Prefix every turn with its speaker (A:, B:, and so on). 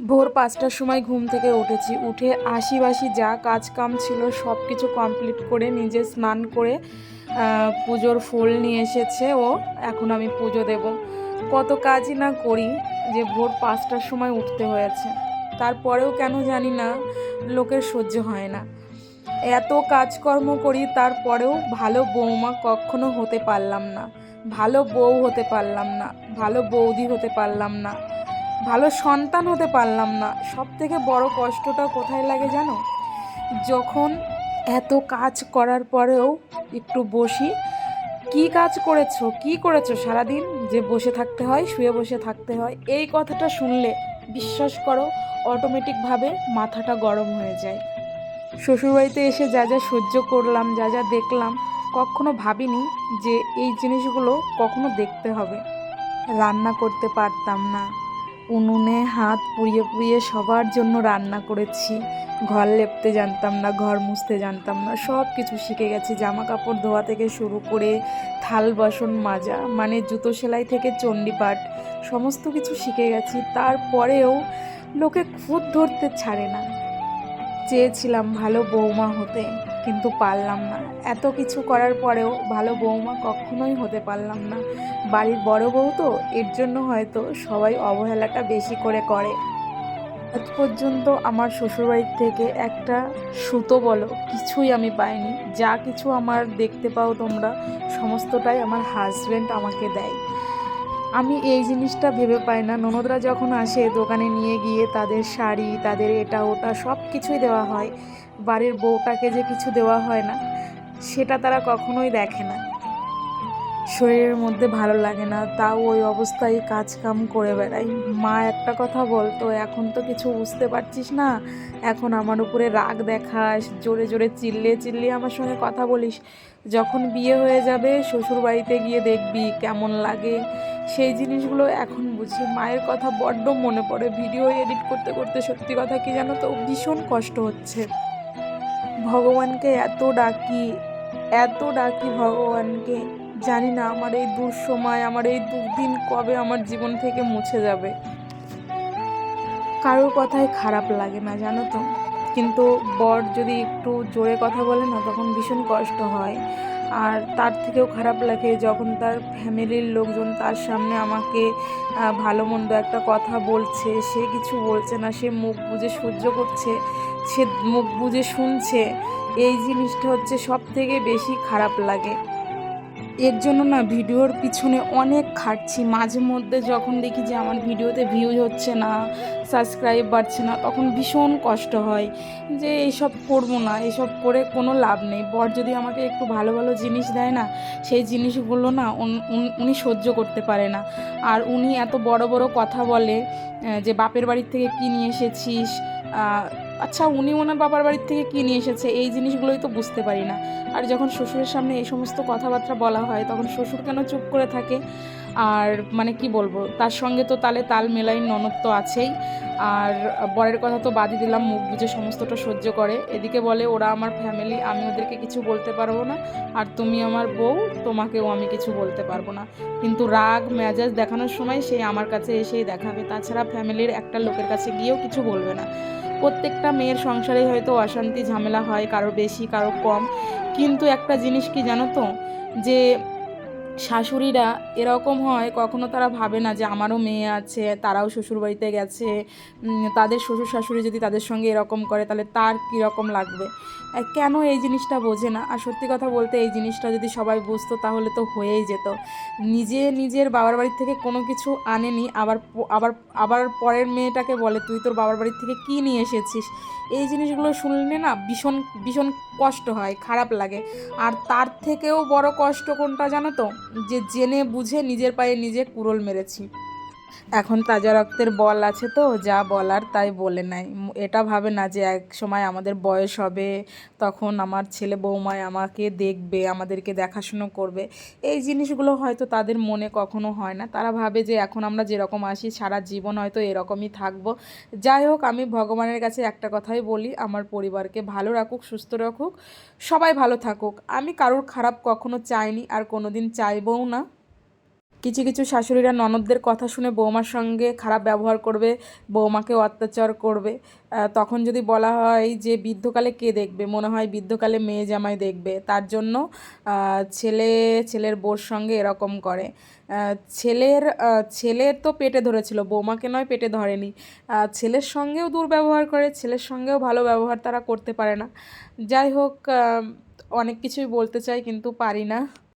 A: ভোর পাঁচটার সময় ঘুম থেকে উঠেছি। উঠে আশি বাসি যা কাজ কাম ছিল সব কিছু কমপ্লিট করে নিজে স্নান করে পুজোর ফুল নিয়ে এসেছে ও এখন আমি পুজো দেব। কত কাজই না করি যে ভোর পাঁচটার সময় উঠতে হয়েছে। তারপরেও কেন জানি না, লোকের সহ্য হয় না। এত কাজকর্ম করি তারপরেও ভালো বৌমা কখনো হতে পারলাম না। ভালো বউ হতে পারলাম না। ভালো বৌদি হতে পারলাম না। ভালো সন্তান হতে পারলাম না। সব থেকে বড় কষ্টটা কোথায় লাগে জানো? যখন এত কাজ করার পরেও একটু বসি, কি কাজ করেছ? কি করেছ সারাদিন? যে বসে থাকতে হয়, শুয়ে বসে থাকতে হয়। এই কথাটা শুনলে, বিশ্বাস করো অটোমেটিকভাবে মাথাটা গরম হয়ে যায়। শ্বশুরবাড়িতে এসে যা যা সহ্য করলাম, যা যা দেখলাম, কখনো ভাবিনি যে এই জিনিসগুলো কখনো দেখতে হবে। রান্না করতে পারতাম না। উনুনে হাত পুড়িয়ে পুড়িয়ে সবার জন্য রান্না করেছি। ঘর লেপতে জানতাম না, ঘর মুছতে জানতাম না সব কিছু শিখে গেছি। জামা কাপড় ধোয়া থেকে শুরু করে থাল বাসন মাজা মানে জুতো সেলাই থেকে চণ্ডীপাঠ, সমস্ত কিছু শিখে গেছি। তারপরেও লোকে খুদ ধরতে ছাড়ে না। চেয়েছিলাম ভালো বৌমা হতে। কিন্তু পারলাম না। এত কিছু করার পরেও ভালো বৌমা কখনোই হতে পারলাম না। বাড়ির বড় বউ তো, এর জন্য হয়তো সবাই অবহেলাটা বেশি করে করে। আজ পর্যন্ত আমার শ্বশুরবাড়ির থেকে একটা সুতো বলো, কিছুই আমি পাইনি। যা কিছু আমার দেখতে পাও তোমরা, সমস্তটাই আমার হাজব্যান্ড আমাকে দেয়। আমি এই জিনিসটা ভেবে পাই না। ননদরা যখন আসে দোকানে নিয়ে গিয়ে তাদের শাড়ি, তাদের এটা ওটা সব কিছুই দেওয়া হয়। বাড়ির বউটাকে যে কিছু দেওয়া হয় না, সেটা তারা কখনোই দেখে না। শরীরের মধ্যে ভালো লাগে না, তাও ওই অবস্থায় কাজ কাম করে বেড়াই মা একটা কথা বলতো, এখন তো কিছু বুঝতে পারছিস না, এখন আমার উপরে রাগ দেখাস, জোরে জোরে চিল্লিয়ে চিল্লিয়ে আমার সঙ্গে কথা বলিস। যখন বিয়ে হয়ে যাবে শ্বশুর বাড়িতে গিয়ে দেখবি কেমন লাগে। সেই জিনিসগুলো এখন বুঝি। মায়ের কথা বড্ড মনে পড়ে। ভিডিও এডিট করতে করতে সত্যি কথা কি জানো তো, ভীষণ কষ্ট হচ্ছে। ভগবানকে এত ডাকি এত ডাকি ভগবানকে। জানি না আমার এই দুঃসময়, আমার এই দুর্দিন কবে আমার জীবন থেকে মুছে যাবে। কারোর কথাই খারাপ লাগে না, জানো তো। কিন্তু বর যদি একটু জোরে কথা বলে না, তখন ভীষণ কষ্ট হয়। আর তার থেকেও খারাপ লাগে যখন তার ফ্যামিলির লোকজন তার সামনে আমাকে ভালো মন্দ একটা কথা বলছে। সে কিছু বলছে না, সে মুখ বুজে সহ্য করছে। সে মুখ বুজে শুনছে, এই জিনিসটা হচ্ছে সব থেকে বেশি খারাপ লাগে। এর জন্য না ভিডিওর পিছনে অনেক খাটছি। মাঝে মধ্যে যখন দেখি যে আমার ভিডিওতে ভিউজ হচ্ছে না সাবস্ক্রাইব বাড়ছে না, তখন ভীষণ কষ্ট হয় যে এইসব করব না, এসব করে কোনো লাভ নেই। বর যদি আমাকে একটু ভালো ভালো জিনিস দেয় না, সেই জিনিসগুলো না উন- সহ্য করতে পারে না। আর উনি এত বড় বড় কথা বলে যে বাপের বাড়ির থেকে কী নিয়ে এসেছিস আচ্ছা উনি ওনার বাবার বাড়ির থেকে কী নিয়ে এসেছে? এই জিনিসগুলোই তো বুঝতে পারি না। আর যখন শ্বশুরের সামনে এই সমস্ত কথাবার্তা বলা হয়, তখন শ্বশুর কেন চুপ করে থাকে? আর মানে কি বলব, তার সঙ্গে তো তালে তাল মেলাই ননদ তো আছেই। আর বরের কথা তো বাদই দিলাম, মুখ বুঝে সমস্তটা সহ্য করে। এদিকে বলে, ওরা আমার ফ্যামিলি আমি ওদেরকে কিছু বলতে পারব না। আর তুমি আমার বউ, তোমাকেও আমি কিছু বলতে পারব না। কিন্তু রাগ, মেজাজ দেখানোর সময় সে আমার কাছে এসেই দেখাবে। তাছাড়া ফ্যামিলির একটা লোকের কাছে গিয়েও কিছু বলবে না। প্রত্যেকটা মেয়ের সংসারে হয়তো অশান্তি, ঝামেলা হয়, কারও বেশি, কারও কম। কিন্তু একটা জিনিস কি জানো তো? যে শাশুড়িরা এরকম হয়, কখনো তারা ভাবে না যে আমারও মেয়ে আছে, তারাও শ্বশুরবাড়িতে গেছে তাদের শ্বশুর শাশুড়ি যদি তাদের সঙ্গে এরকম করে তাহলে তার কীরকম লাগবে? কেন এই জিনিসটা বোঝে না? আর সত্যি কথা বলতে এই জিনিসটা যদি সবাই বুঝতো তাহলে তো হয়েই যেত। নিজে নিজের বাবার বাড়ির থেকে কোনো কিছু আনেনি, আবার আবার আবার পরের মেয়েটাকে বলে, তুই তোর বাবার বাড়ির থেকে কী নিয়ে এসেছিস? এই জিনিসগুলো শুনলে না ভীষণ ভীষণ কষ্ট হয়, খারাপ লাগে। আর তার থেকেও বড় কষ্ট কোনটা জানো তো? যে জেনে বুঝে নিজের পায়ে নিজে কুরল মেরেছি। এখন তাজা রক্তের বল আছে তো যা বলার তাই বলে উম, এটা ভাবে না যে এক সময় আমাদের বয়স হবে তখন আমার ছেলে বৌমায় আমাকে দেখবে আমাদেরকে দেখাশুনো করবে। এই জিনিসগুলো হয়তো তাদের মনে কখনো হয় না। তারা ভাবে যে এখন আমরা যেরকম আসি সারা জীবন হয়তো এরকমই থাকব। যাই হোক আমি ভগবানের কাছে একটা কথাই বলি আমার পরিবারকে ভালো রাখুক সুস্থ রাখুক সবাই ভালো থাকুক। আমি কারোর খারাপ কখনো চাইনি আর কোনোদিন চাইবও না। কিছু কিছু শাশুড়িরা ননদদের কথা শুনে বৌমার সঙ্গে খারাপ ব্যবহার করবে বৌমাকে অত্যাচার করবে। তখন যদি বলা হয় যে বৃদ্ধকালে কে দেখবে? মনে হয় বৃদ্ধকালে মেয়ে জামাই দেখবে। তার জন্য ছেলে, ছেলের বউর সঙ্গে এরকম করে। ছেলের ছেলের তো পেটে ধরেছিল, বৌমাকে নয় পেটে ধরেনি। ছেলের সঙ্গেও দুর্ব্যবহার করে, ছেলের সঙ্গেও ভালো ব্যবহার তারা করতে পারে না। যাই হোক অনেক কিছুই বলতে চাই কিন্তু পারি না।